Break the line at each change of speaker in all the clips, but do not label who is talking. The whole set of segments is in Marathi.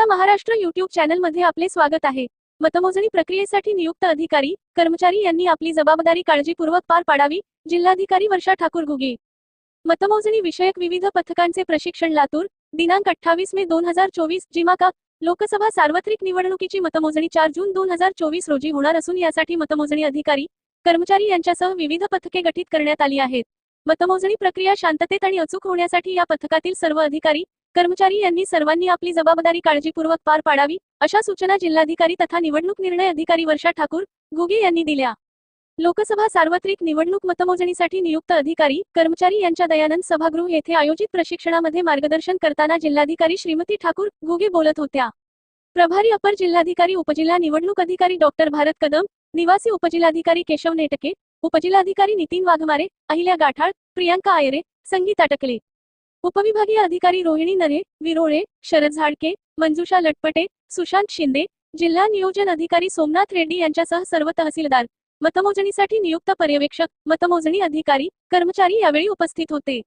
आपल्या महाराष्ट्र युट्यूब चॅनलमध्ये आपले स्वागत आहे. मतमोजणी प्रक्रियेसाठी नियुक्त अधिकारी कर्मचारी यांनी आपली जबाबदारी काळजीपूर्वक पार पाडावी जिल्हाधिकारी वर्षा ठाकूर घुगे. मतमोजणी विषयक विविध पथकांचे प्रशिक्षण लातूर दिनांक अठ्ठावीस मे दोन हजार चोवीस जिमाका लोकसभा सार्वत्रिक निवडणुकीची मतमोजणी चार जून दोन हजार चोवीस रोजी होणार असून यासाठी मतमोजणी अधिकारी कर्मचारी यांच्यासह विविध पथके गठीत करण्यात आली आहेत. मतमोजणी प्रक्रिया शांततेत आणि अचूक होण्यासाठी या पथकातील सर्व अधिकारी कर्मचारी यांनी सर्वांनी आपली जबाबदारी काळजीपूर्वक पार पाडावी अशा सूचना जिल्हाधिकारी तथा निवडणूक निर्णय अधिकारी वर्षा ठाकूर घुगे यांनी दिल्या. लोकसभा सार्वत्रिक निवडणूक मतमोजणीसाठी नियुक्त अधिकारी कर्मचारी यांच्या दयानंद सभागृह येथे आयोजित प्रशिक्षणामध्ये मार्गदर्शन करताना जिल्हाधिकारी श्रीमती ठाकूर घुगे बोलत होत्या. प्रभारी अपर जिल्हाधिकारी उपजिल्हा निवडणूक अधिकारी डॉक्टर भारत कदम निवासी उपजिल्हाधिकारी केशव नेटके उपजिल्हाधिकारी नितीन वाघमारे अहिल्या गाठाळ प्रियांका आयरे संगीता टकले. उपविभागीय अधिकारी रोहिणी नरे विरोळे शरद झाडके मंजुषा लटपटे सुशांत शिंदे जिल्हा नियोजन अधिकारी सोमनाथ रेड्डी यांच्यासह सर्व तहसीलदार. मतमोजणीसाठी नियुक्त पर्यवेक्षक मतमोजणी अधिकारी कर्मचारी यावेळी उपस्थित होते.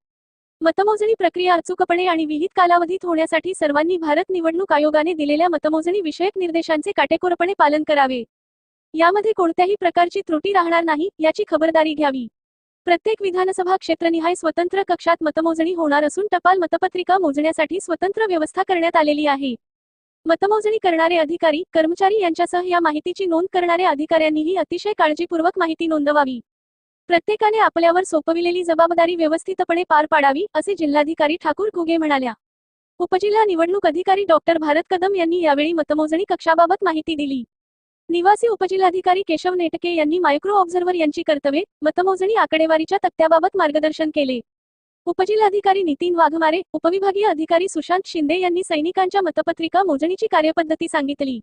मतमोजणी प्रक्रिया अचूकपणे आणि विहित कालावधीत होण्यासाठी सर्वांनी भारत निवडणूक आयोगाने दिलेल्या मतमोजणी विषयक निर्देशांचे काटेकोरपणे पालन करावे. यामध्ये कोणत्याही प्रकारची त्रुटी राहणार नाही याची खबरदारी घ्यावी. प्रत्येक विधानसभा क्षेत्रनिहाय स्वतंत्र कक्षात मतमोजणी होणार असून टपाल मतपत्रिका मोजण्यासाठी स्वतंत्र व्यवस्था करण्यात आलेली आहे. मतमोजणी करणारे अधिकारी कर्मचारी यांच्यासह या माहितीची नोंद करणाऱ्या अधिकाऱ्यांनीही अतिशय काळजीपूर्वक माहिती नोंदवावी. प्रत्येकाने आपल्यावर सोपविलेली जबाबदारी व्यवस्थितपणे पार पाडावी असे जिल्हाधिकारी ठाकूर घुगे म्हणाल्या. उपजिल्हा निवडणूक अधिकारी डॉक्टर भारत कदम यांनी यावेळी मतमोजणी कक्षाबाबत माहिती दिली. निवासी उपजिल्हाधिकारी केशव नेटके यांनी मायक्रो ऑब्झर्व्हर यांची कर्तव्ये मतमोजणी आकडेवारीच्या तक्त्याबाबत मार्गदर्शन केले. उपजिल्हाधिकारी नितीन वाघमारे उपविभागीय अधिकारी सुशांत शिंदे यांनी सैनिकांच्या मतपत्रिका मोजणीची कार्यपद्धती सांगितली.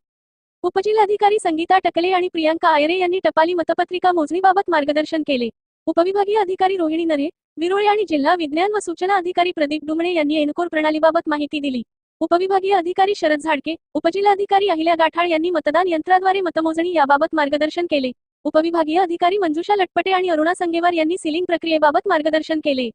उपजिल्हाधिकारी संगीता टकले आणि प्रियांका आयरे यांनी टपाली मतपत्रिका मोजणीबाबत मार्गदर्शन केले. उपविभागीय अधिकारी रोहिणी नरे विरोळे आणि जिल्हा विज्ञान व सूचना अधिकारी प्रदीप डुमणे यांनी एनकोर प्रणालीबाबत माहिती दिली. उपविभागीय अधिकारी शरद झाडके उपजिल्हाधिकारी अहिल्या गाठाळ यांनी मतदान यंत्राद्वारे मतमोजणी याबाबत मार्गदर्शन केले. उपविभागीय अधिकारी मंजुषा लटपटे आणि अरुणा संगेवार यांनी सिलिंग प्रक्रियेबाबत मार्गदर्शन केले.